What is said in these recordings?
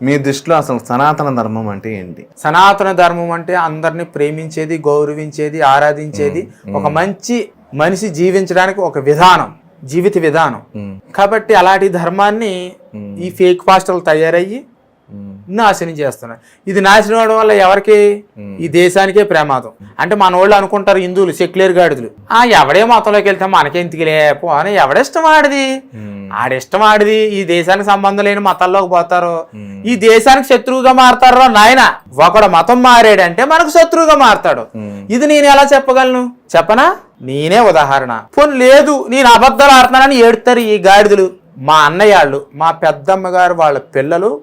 మీ దృష్టిలో అసలు సనాతన ధర్మం అంటే ఏంటి సనాతన ధర్మం అంటే అందరిని ప్రేమించేది గౌరవించేది ఆరాధించేది ఒక మంచి మనిషి జీవించడానికి ఒక విధానం జీవిత విధానం. కాబట్టి అలాంటి ధర్మాన్ని ఈ ఫేక్ పాస్టర్లు తయారయ్యి. నాశనం చేస్తున్నారు ఇది నాశనం అవడం వల్ల ఎవరికి? ఈ దేశానికే ప్రమాదం. అంటే మన వాళ్ళు అనుకుంటారు హిందువులు సెక్యులర్ గాడిదలు. ఆ ఎవడే మతంలోకి వెళ్తే మనకెందుకులే పో అని ఎవడిష్టం ఆడిది. ఆడిష్టం ఆడిది. ఈ దేశానికి సంబంధం లేని మతాల్లోకి పోతారు. ఈ దేశానికి శత్రువుగా మారతారు నాయన ఒకడు మతం మారాడంటే మనకు శత్రువుగా మారతాడు. ఇది నేను ఎలా చెప్పగలను? చెప్పనా? నేనే ఉదాహరణ. పోనీ లేదు నేను అబద్ధాలు ఆడుతున్నానని ఏడుతారు ఈ గాడిదలు. మా అన్నయ్యాళ్ళు మా పెద్దమ్మ గారు వాళ్ళ పిల్లలు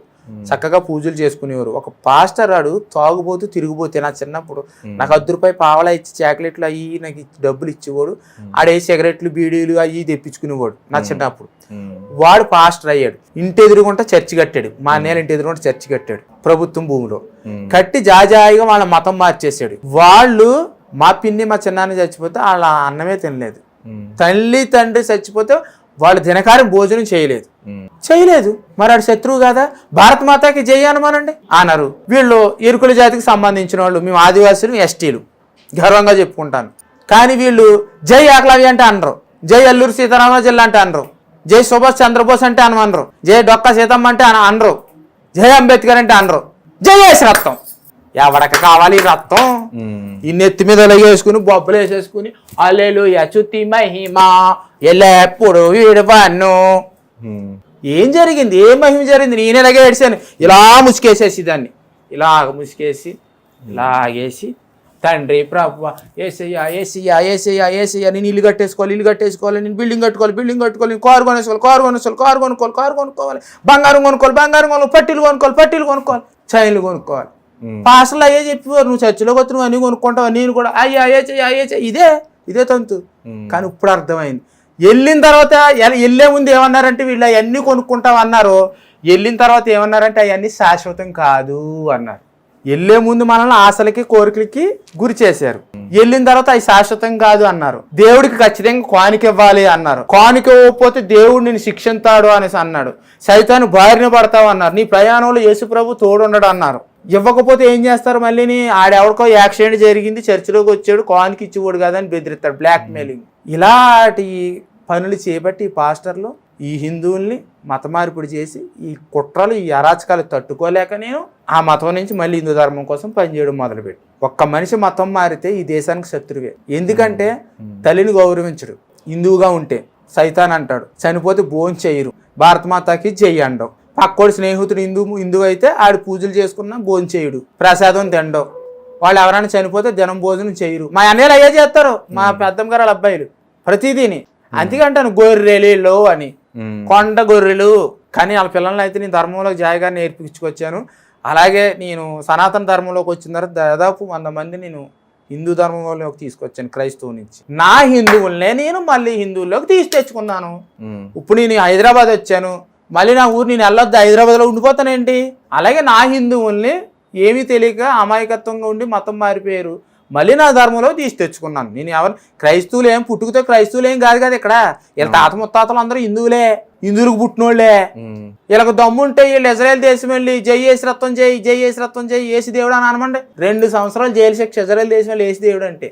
చక్కగా పూజలు చేసుకునేవారు. ఒక పాస్టర్ ఆడు తాగుబోతూ తిరిగిపోతే నా చిన్నప్పుడు. నాకు అర్ధ రూపాయి పావలా ఇచ్చి చాక్లెట్లు అయ్యి నాకు ఇచ్చి డబ్బులు ఇచ్చేవాడు. ఆడే సిగరెట్లు బీడీలు అయ్యి తెప్పించుకునేవాడు నా చిన్నప్పుడు. వాడు పాస్టర్ అయ్యాడు. ఇంటి ఎదురుగుంట చర్చి కట్టాడు. మా అన్నయ్య ఇంటి ఎదురుగుంట చర్చి కట్టాడు ప్రభుత్వం భూమిలో. కట్టి జాజాయిగా వాళ్ళ మతం మార్చేసాడు వాళ్ళు మా పిన్ని మా చిన్నాన్న చచ్చిపోతే వాళ్ళ అన్నమే తినలేదు. తల్లి తండ్రి చచ్చిపోతే వాళ్ళు దినకారం భోజనం చేయలేదు. చేయలేదు. మరి ఆడు శత్రువు కాదా? భారత మాతాకి జై అనమానండి? అన్నారు వీళ్ళు ఇరుకుల జాతికి సంబంధించిన వాళ్ళు. మేము ఆదివాసులు ఎస్టీలు. గర్వంగా చెప్పుకుంటాను. కానీ వీళ్ళు జై ఆకలవి అంటే అనరు. జై అల్లూరు సీతారామరాజు జిల్లా అంటే అనరు. జై సుభాష్ చంద్రబోస్ అంటే అనమనరు. జై డొక్క సీతమ్మ అంటే అన- అనరు. జై అంబేద్కర్ అంటే అనరు. జై యేసు రక్తం ఎవరికి కావాలి రక్తం. ఈ నెత్తి మీద వేసుకుని బొబ్బలు వేసేసుకుని అల్లెలు యచుతి మహిమ ఎల్లప్పుడు వీడవన్ను మ్మ్. ఏం జరిగింది? ఏం మహిమ జరిగింది? నేను ఇలాగే ఏడ్చాను. ఇలా ముసుకేసేసి దాన్ని. ఇలా ముసుకేసి ఇలా ఆగేసి తండ్రి ప్రభు ఏసయ్యా ఏసయ్యా ఏసయ్యా ఏసయ్యా నేను ఇల్లు కట్టేసుకోవాలి ఇల్లు కట్టేసుకోవాలి నేను బిల్డింగ్ కట్టుకోవాలి బిల్డింగ్ కట్టుకోవాలి నేను కారు కొనేసుకోవాలి కారు కొనేసుకోవాలి కారు కొనుక్కోవాలి కారు కొనుక్కోవాలి బంగారం కొనుక్కోవాలి బంగారం కొనుక్కోవాలి పట్టీలు కొనుక్కోవాలి పట్టీలు కొనుక్కోవాలి చైన్లు కొనుక్కోవాలి. పాసలు అయ్యే చెప్పేవారు నువ్వు చర్చిలోకి వచ్చి నువ్వు అన్నీ కొనుక్కుంటావు? నేను కూడా అయ్యా అయ్యే చెయ్యి అయ్యే చెయ్యి ఇదే ఇదే తంతు. కానీ ఇప్పుడు అర్థమైంది. వెళ్ళిన తర్వాత వెళ్ళే ముందు ఏమన్నారంటే వీళ్ళు అవన్నీ కొనుక్కుంటాం అన్నారు. వెళ్ళిన తర్వాత ఏమన్నారంటే అవన్నీ శాశ్వతం కాదు అన్నారు. వెళ్ళే ముందు మనల్ని ఆశలకి కోరికలకి గురి చేశారు. వెళ్ళిన తర్వాత అవి శాశ్వతం కాదు అన్నారు. దేవుడికి ఖచ్చితంగా కానుక ఇవ్వాలి అన్నారు. కానుక ఇవ్వకపోతే దేవుడు నేను శిక్షిస్తాడు అనేసి అన్నాడు. సైతాన్ని బారిన పడతావు అన్నారు. నీ ప్రయాణంలో యేసుప్రభు తోడుండడు అన్నారు. ఇవ్వకపోతే ఏం చేస్తారు మళ్ళీని ఆడెవడికో యాక్సిడెంట్ జరిగింది చర్చిలోకి వచ్చాడు కానుక ఇచ్చేవాడు కదా అని బెదిరిస్తాడు బ్లాక్ మెయిలింగ్ ఇలాంటి పనులు చేపట్టి ఈ పాస్టర్లు ఈ హిందువుల్ని మత మార్పిడి చేసి ఈ కుట్రలు ఈ అరాచకాలు తట్టుకోలేక నేను ఆ మతం నుంచి మళ్ళీ హిందూ ధర్మం కోసం పనిచేయడం మొదలుపెట్టి ఒక్క మనిషి మతం మారితే ఈ దేశానికి శత్రువే. ఎందుకంటే తల్లిని గౌరవించడు హిందువుగా ఉంటే. సైతాన్ అంటాడు చనిపోతే భోజనం చేయరు భారత మాతాకి జై అండవు పక్కోడి స్నేహితుడు హిందూ హిందువు అయితే ఆడు పూజలు చేసుకున్నా భోజనం చేయుడు. ప్రసాదం తిండవు వాళ్ళు ఎవరైనా చనిపోతే జనం భోజనం చేయరు. మా అన్నయ్యలు అయ్యే చేస్తారు. మా పెద్దమ్మ గారు వాళ్ళ అబ్బాయిలు. ప్రతిదీని. అందుకంటాను గొర్రెలు అని. కొండ గొర్రెలు. కానీ వాళ్ళ పిల్లల్ని అయితే నేను ధర్మంలోకి జాయిగా నేర్పించుకొచ్చాను. అలాగే నేను సనాతన ధర్మంలోకి వచ్చిన తర్వాత దాదాపు వంద మంది నేను హిందూ ధర్మంలోకి తీసుకొచ్చాను క్రైస్తవు నుంచి. నా హిందువులనే నేను మళ్ళీ హిందువుల్లోకి తీసి తెచ్చుకున్నాను. ఇప్పుడు నేను హైదరాబాద్ వచ్చాను. మళ్ళీ నా ఊరు నేను వెళ్ళొద్దు హైదరాబాద్లో ఉండిపోతానేంటి? అలాగే నా హిందువుల్ని ఏమీ తెలియక అమాయకత్వంగా ఉండి మతం మారిపోయారు. మళ్ళీ నా ధర్మంలో తీసి తెచ్చుకున్నాను. నేను ఎవరు క్రైస్తవులు ఏం పుట్టుకతో క్రైస్తవులు ఏం కాదు కదా ఇక్కడ. వీళ్ళ తాత ముత్తాతలు అందరూ హిందువులే. హిందువులకు పుట్టినోళ్ళే. వీళ్ళకి దమ్ముంటే వీళ్ళు ఇజ్రాయెల్ దేశం వెళ్ళి జై ఏసు రత్వం జై జై ఏసు రత్వం జై ఏసు దేవుడు అని అనమండి. రెండు సంవత్సరాలు జైలు శిక్ష ఇజ్రాయెల్ దేశం వెళ్ళి ఏసు దేవుడు అంటే.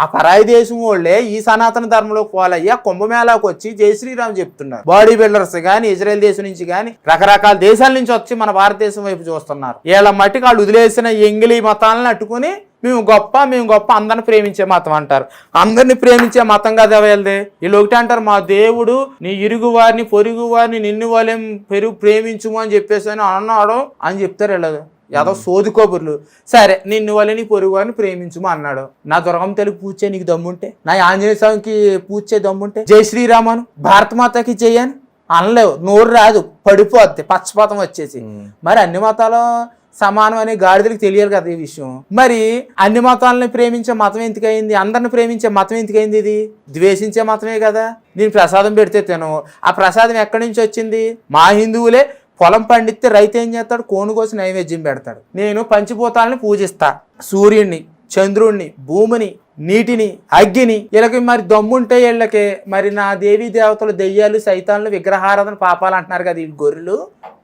ఆ పరాయి దేశం వాళ్ళే ఈ సనాతన ధర్మంలో పోలయ్యా కుంభమేళాకు వచ్చి జై శ్రీరామ్ చెప్తున్నారు. బాడీ బిల్డర్స్ కానీ ఇజ్రాయెల్ దేశం నుంచి కానీ రకరకాల దేశాల నుంచి వచ్చి మన భారతదేశం వైపు చూస్తున్నారు. వీళ్ళ మట్టికి వాళ్ళు వదిలేసిన ఎంగిలి మతాలను అట్టుకుని మేము గొప్ప మేము గొప్ప అందరిని ప్రేమించే మతం అంటారు. అందరిని ప్రేమించే మతం కదా వీళ్ళది? వీళ్ళు ఒకటి అంటారు మా దేవుడు నీ ఇరుగు వారిని పొరుగు వారిని నిన్ను వాళ్ళేం పెరుగు ప్రేమించుము అని చెప్పేసి అని అన్నాడు అని చెప్తారు వీళ్ళది. ఏదో సోది కబుర్లు సరే నిన్ను వాళ్ళని పొరుగు వారిని ప్రేమించుము అన్నాడు. నా దుర్గం తెలుగు పూజే నీకు దమ్ముంటే నా ఆంజనేయ స్వామికి పూజే దమ్ముంటే జై శ్రీరామను భారత మాతకి జయని అనలేవు నోరు రాదు పడిపోద్ది పచ్చపాతం వచ్చేసి. మరి అన్ని మతాలు సమానం అనే గాడిదలకు తెలియాలి కదా ఈ విషయం. మరి అన్ని మతాలని ప్రేమించే మతం ఎందుకయింది? అందరిని ప్రేమించే మతం ఎందుకయింది ఇది? ద్వేషించే మతమే కదా. నేను ప్రసాదం పెడితే తిను ఆ ప్రసాదం ఎక్కడి నుంచి వచ్చింది? మా హిందువులే పొలం పండిస్తే రైతు ఏం చేస్తాడు? కోను కోసి నైవేద్యం పెడతాడు. నేను పంచిభూతాలని పూజిస్తా. సూర్యుడిని చంద్రుణ్ణి భూమిని నీటిని అగ్గిని వీళ్ళకి మరి దమ్ముంటే వీళ్ళకి మరి నా దేవీ దేవతలు దెయ్యాలు సైతాన్లు విగ్రహారాధన పాపాలు అంటున్నారు కదా ఈ గొర్రెలు.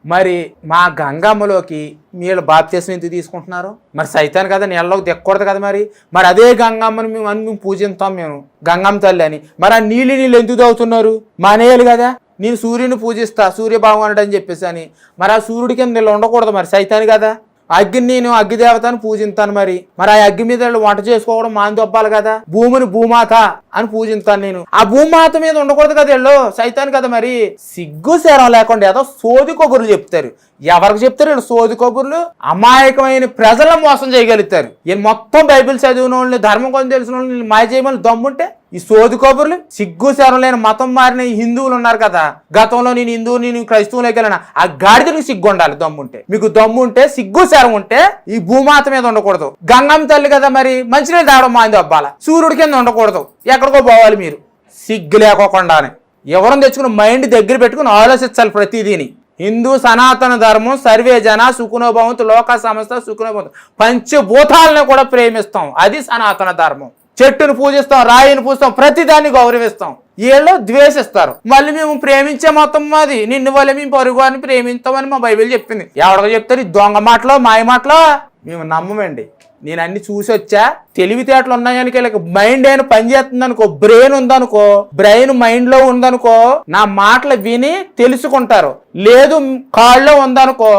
మరి మా గంగమ్మలోకి వీళ్ళు బాప్తీసం ఎందుకు తీసుకుంటున్నారు? మరి సైతాన్ కదా నీళ్ళలోకి దిక్కకూడదు కదా మరి? మరి అదే గంగమ్మని మేము అని మేము పూజిస్తాం మేము. గంగమ్మ తల్లి అని. మరి ఆ నీళ్ళు నీళ్ళు ఎందుకు తాగుతున్నారు? మానేయాలి కదా. నేను సూర్యుని పూజిస్తా సూర్య భగవానుడు అని చెప్పేసి అని. మరి ఆ సూర్యుడి కింద వీళ్ళు ఉండకూడదు మరి సైతాన్ని కదా. అగ్గిని నేను అగ్గి పూజింతాను పూజిస్తాను మరి. మరి ఆ అగ్గి మీద వీళ్ళు వంట చేసుకోవడం మాని దొబ్బాలి కదా. భూమిని భూమాత అని పూజిస్తాను నేను. ఆ భూమాత మీద ఉండకూడదు కదా వీళ్ళు సైతాన్ కదా మరి. సిగ్గు శరం లేకుండా ఏదో సోది కొబ్బరులు చెప్తారు. ఎవరికి చెప్తారు వీళ్ళు? సోది కొబ్బరులు అమాయకమైన ప్రజలను మోసం చేయగలుగుతారు. ఈయన మొత్తం బైబిల్ చదివిన వాళ్ళని ధర్మం కొంచెం తెలిసిన వాళ్ళని మాయ చేయమని దమ్ముంటే ఈ సోది కబుర్లు సిగ్గు శరం లేని మతం మారిన ఈ హిందువులు ఉన్నారు కదా. గతంలో నేను హిందువు నేను క్రైస్తవులోకి వెళ్ళిన ఆ గాడిదకి సిగ్గు ఉండాలి దమ్ముంటే. మీకు దమ్ము ఉంటే సిగ్గు శరం ఉంటే ఈ భూమాత మీద ఉండకూడదు. గంగమ్మ తల్లి కదా మరి మంచినీళ్ళు తాగడం మాంది అబ్బాల. సూర్యుడి కింద ఉండకూడదు. ఎక్కడికో పోవాలి మీరు. సిగ్గు లేకోకుండానే. ఎవరిని తెచ్చుకుని మైండ్ దగ్గర పెట్టుకుని ఆలోచించాలి ప్రతిదీని. హిందూ సనాతన ధర్మం సర్వే జన సుఖనోభవంతు లోక సంస్థ సుఖనోభవంతు. పంచభూతాలను కూడా ప్రేమిస్తాం. అది సనాతన ధర్మం. చెట్టును పూజిస్తాం రాయిని పూజిస్తాం ప్రతిదాన్ని గౌరవిస్తాం. వీళ్ళు ద్వేషిస్తారు. మళ్ళీ మేము ప్రేమించే మొత్తం మాది. నిన్ను వల్ల మేము పరుగు అని ప్రేమిస్తామని మా బైబిల్ చెప్పింది. ఎవడో చెప్తారు ఈ దొంగ మాటలో మాయ మాటలో? మేము నమ్మమండి. నేను అన్ని చూసి వచ్చా. తెలివితేటలు ఉన్నాయని వీళ్ళకి మైండ్ అయినా పనిచేస్తుంది అనుకో బ్రెయిన్ ఉందనుకో బ్రెయిన్ మైండ్లో ఉందనుకో నా మాటలు విని తెలుసుకుంటారు. లేదు కాళ్ళలో ఉందనుకో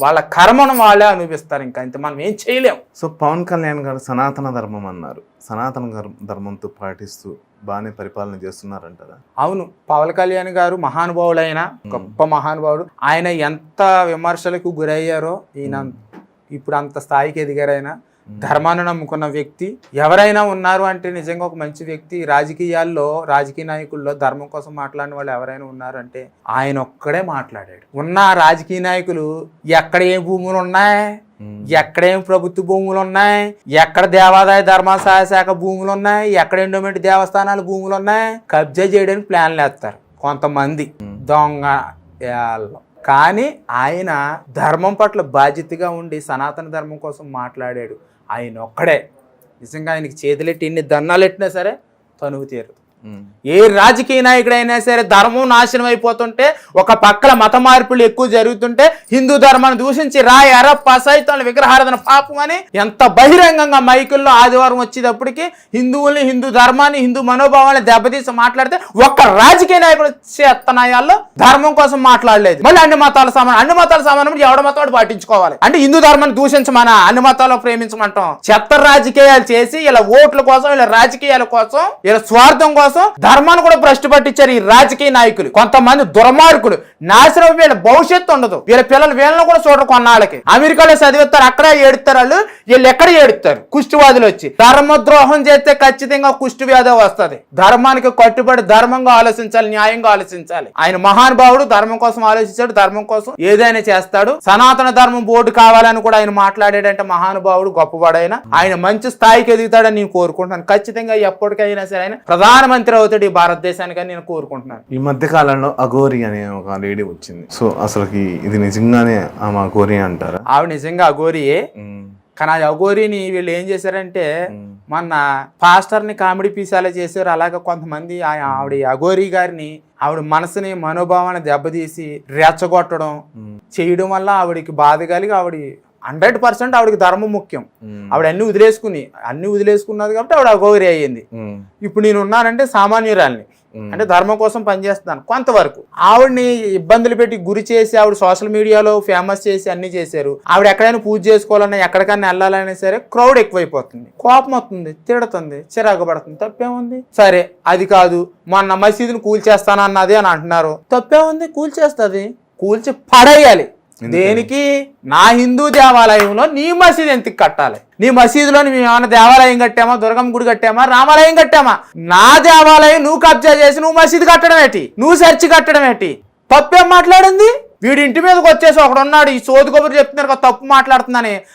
వాళ్ళ కర్మను వాళ్ళే అనుభవిస్తారు ఇంకా. ఇంత మనం ఏం చేయలేం. సో పవన్ కళ్యాణ్ గారు సనాతన ధర్మం అన్నారు. సనాతన ధర్మ- ధర్మంతో పాటిస్తూ బాగానే పరిపాలన చేస్తున్నారంటారా? అవును. పవన్ కళ్యాణ్ గారు మహానుభావుడైన గొప్ప మహానుభావుడు. ఆయన ఎంత విమర్శలకు గురయ్యారో ఈయన ఇప్పుడు అంత స్థాయికి ఎదిగారైనా ధర్మాన్ని నమ్ముకున్న వ్యక్తి ఎవరైనా ఉన్నారు అంటే నిజంగా ఒక మంచి వ్యక్తి. రాజకీయాల్లో రాజకీయ నాయకుల్లో ధర్మం కోసం మాట్లాడిన వాళ్ళు ఎవరైనా ఉన్నారంటే ఆయన ఒక్కడే మాట్లాడాడు. ఉన్న రాజకీయ నాయకులు ఎక్కడ ఏ భూములు ఉన్నాయి? ఎక్కడేం ప్రభుత్వ భూములు ఉన్నాయి? ఎక్కడ దేవాదాయ ధర్మాసాయ శాఖ భూములు ఉన్నాయి? ఎక్కడ ఎండోమెంట్ దేవస్థానాల భూములు ఉన్నాయి? కబ్జా చేయడానికి ప్లాన్లు వేస్తారు కొంతమంది దొంగ. కానీ ఆయన ధర్మం పట్ల బాధ్యతగా ఉండి సనాతన ధర్మం కోసం మాట్లాడాడు. ఆయన ఒక్కడే. నిజంగా ఆయనకి చేతులెట్టి ఎన్ని దండాలు ఎట్టినా సరే తనువు తీరు ఏ రాజకీయ నాయకుడైనా సరే ధర్మం నాశనం అయిపోతుంటే ఒక పక్కల మత మార్పులు ఎక్కువ జరుగుతుంటే హిందూ ధర్మాన్ని దూషించి రాయ అర పసైతాలు విగ్రహారాధన పాపం అని ఎంత బహిరంగంగా మైకుల్లో ఆదివారం వచ్చేటప్పటికి హిందువుల్ని హిందూ ధర్మాన్ని హిందూ మనోభావాన్ని దెబ్బతీసి మాట్లాడితే ఒక్క రాజకీయ నాయకుడు చేత్తనాయాల్లో ధర్మం కోసం మాట్లాడలేదు. మళ్ళీ అన్ని మతాల సమానం అన్ని మతాల సమానం ఎవడ మతాడు పాటించుకోవాలి? అంటే హిందూ ధర్మాన్ని దూషించమనా? అన్ని మతాలు ప్రేమించమంటాం. చెత్త రాజకీయాలు చేసి ఇలా ఓట్ల కోసం ఇలా రాజకీయాల కోసం ఇలా స్వార్థం కోసం ధర్మాన్ని కూడా భ్రష్టు పట్టించారు ఈ రాజకీయ నాయకులు. కొంతమంది దుర్మార్గులు. నాశనం వీళ్ళ భవిష్యత్తు ఉండదు. వీళ్ళ పిల్లలు వీళ్ళని కూడా చూడరు కొన్నాళ్ళకి. అమెరికాలో చదివిస్తారు అక్కడే ఏడుస్తారు వాళ్ళు. వీళ్ళు ఎక్కడ ఏడుస్తారు? కుష్టివాదులు వచ్చి. ధర్మద్రోహం చేస్తే ఖచ్చితంగా కుష్టి వ్యాధి వస్తుంది. ధర్మానికి కట్టుబడి ధర్మంగా ఆలోచించాలి న్యాయంగా ఆలోచించాలి. ఆయన మహానుభావుడు ధర్మం కోసం ఆలోచించాడు ధర్మం కోసం ఏదైనా చేస్తాడు. సనాతన ధర్మం బోర్డు కావాలని కూడా ఆయన మాట్లాడాడంటే మహానుభావుడు గొప్పవాడైన. ఆయన మంచి స్థాయికి ఎదుగుతాడని నేను కోరుకుంటున్నాను. ఖచ్చితంగా ఎప్పటికైనా సరే ఆయన ప్రధానమంత్రి అవుతాడు ఈ భారతదేశానికి అని నేను కోరుకుంటున్నాను ఈ మధ్య కాలంలో అఘోరి అనే ఒక లేడీ వచ్చింది సో అసలుకి ఇది నిజంగానే ఆమె అఘోరి అంటారా ఆవిడ నిజంగా అఘోరియే. కానీ ఆ అఘోరిని వీళ్ళు ఏం చేశారంటే. మొన్న పాస్టర్ని కామెడీ పీసాలే చేశారు అలాగే కొంతమంది ఆవిడ అఘోరి గారిని ఆవిడ మనసుని మనోభావాన్ని దెబ్బతీసి రెచ్చగొట్టడం. చేయడం వల్ల ఆవిడకి బాధ కలిగి ఆవిడ హండ్రెడ్ పర్సెంట్ ఆవిడకి ధర్మం ముఖ్యం. ఆవిడ అన్ని వదిలేసుకుని అన్ని వదిలేసుకున్నది కాబట్టి ఆవిడ అఘోరి అయ్యింది. ఇప్పుడు నేను ఉన్నానంటే సామాన్యురాల్ని. అంటే ధర్మం కోసం పనిచేస్తున్నాను కొంతవరకు. ఆవిడని ఇబ్బందులు పెట్టి గురి చేసి ఆవిడ సోషల్ మీడియాలో ఫేమస్ చేసి అన్ని చేశారు. ఆవిడ ఎక్కడైనా పూజ చేసుకోవాలన్నా ఎక్కడికైనా వెళ్ళాలన్నా సరే క్రౌడ్ ఎక్కువైపోతుంది. కోపం వస్తుంది తిడుతుంది చిరాకు పడుతుంది. తప్పేముంది సరే అది కాదు. మొన్న మసీదుని కూల్చేస్తానన్నది అని అంటున్నారు. తప్పేముంది కూల్చేస్తుంది. కూల్చి పడేయాలి. దేనికి? నా హిందూ దేవాలయంలో నీ మసీదు ఎందుకు కట్టాలి? నీ మసీదులో మేము ఏమైనా దేవాలయం కట్టామా? దుర్గమ్మ గుడి కట్టామా? రామాలయం కట్టామా? నా దేవాలయం నువ్వు కబ్జా చేసి నువ్వు మసీదు కట్టడం ఏంటి? నువ్వు చర్చి కట్టడం ఏంటి? తప్పేం మాట్లాడింది? వీడి ఇంటి మీదకి వచ్చేసి ఒకడు ఉన్నాడు ఈ సోది కబురు చెప్తున్నారు కదా తప్పు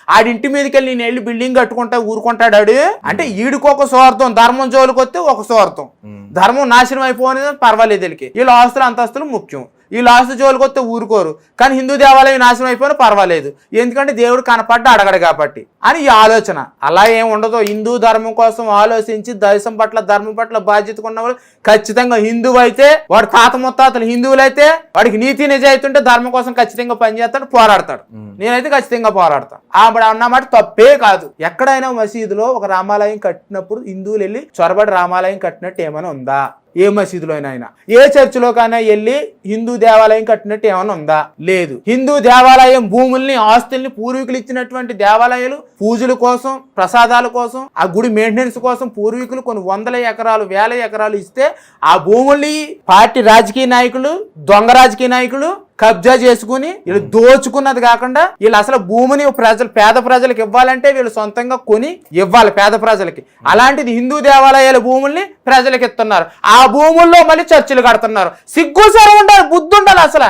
ఆడి ఇంటి మీదకి వెళ్ళి నేను వెళ్ళి బిల్డింగ్ కట్టుకుంటా ఊరుకుంటాడు ఆడు. అంటే ఈడికి ఒక స్వార్థం ధర్మం జోలికి వస్తే ఒక స్వార్థం. ధర్మం నాశనం అయిపోయినది పర్వాలేదు వీళ్ళకి. వీళ్ళ ఆస్తులు అంతస్తులు ముఖ్యం. ఈ లాస్ట్ జోలికి వస్తే ఊరుకోరు. కానీ హిందూ దేవాలయం నాశనం అయిపోయినా పర్వాలేదు. ఎందుకంటే దేవుడు కనపడ్డ అడగడు కాబట్టి అని ఈ ఆలోచన. అలా ఏం ఉండదు. హిందూ ధర్మం కోసం ఆలోచించి దేశం పట్ల ధర్మం పట్ల బాధ్యత ఉన్నవాడు ఖచ్చితంగా హిందువు అయితే వాడు తాత ముత్తాతలు హిందువులైతే వాడికి నీతి నిజాయితీ ఉంటే ధర్మం కోసం ఖచ్చితంగా పనిచేస్తాడు పోరాడతాడు. నేనైతే ఖచ్చితంగా పోరాడతాను. ఆవిడ అన్నమాట తప్పే కాదు. ఎక్కడైనా మసీదులో ఒక రామాలయం కట్టినప్పుడు హిందువులు వెళ్ళి చొరబడి రామాలయం కట్టినట్టు ఏమైనా ఉందా? ఏ మసీదులోనైనా అయినా. ఏ చర్చిలోకైనా వెళ్ళి హిందూ దేవాలయం కట్టినట్టు ఏమైనా ఉందా? లేదు. హిందూ దేవాలయం భూముల్ని ఆస్తుల్ని పూర్వీకులు ఇచ్చినటువంటి దేవాలయాలు పూజల కోసం ప్రసాదాల కోసం ఆ గుడి మెయింటెనెన్స్ కోసం పూర్వీకులు కొన్ని వందల ఎకరాలు వేల ఎకరాలు ఇస్తే ఆ భూముల్ని పార్టీ రాజకీయ నాయకులు దొంగ రాజకీయ నాయకులు కబ్జా చేసుకుని వీళ్ళు దోచుకున్నది కాకుండా వీళ్ళు అసలు భూమిని ప్రజలు పేద ప్రజలకు ఇవ్వాలంటే వీళ్ళు సొంతంగా కొని ఇవ్వాలి పేద ప్రజలకి. అలాంటిది హిందూ దేవాలయాల భూముల్ని ప్రజలకు ఇస్తున్నారు. ఆ భూముల్లో మళ్ళీ చర్చిలు కడుతున్నారు. సిగ్గు సరం ఉండాలి బుద్ధి ఉండాలి అసలు.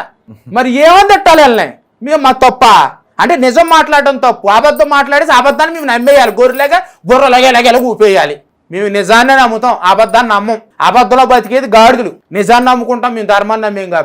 మరి ఏమని తిట్టాలి వెళ్ళినాయి మేము మా తప్ప? అంటే నిజం మాట్లాడడం తప్పు. అబద్ధం మాట్లాడేసి అబద్ధాన్ని మేము నమ్మేయాలి. గొర్రెలాగా బుర్రలాగా ఎలాగెలా ఊపేయాలి. మేము నిజాన్ని నమ్ముతాం అబద్ధాన్ని నమ్మం. అబద్ధంలో బతికేది గాడిదలు. నిజాన్ని నమ్ముకుంటాం మేము ధర్మాన్ని నమ్మేం కాబట్టి.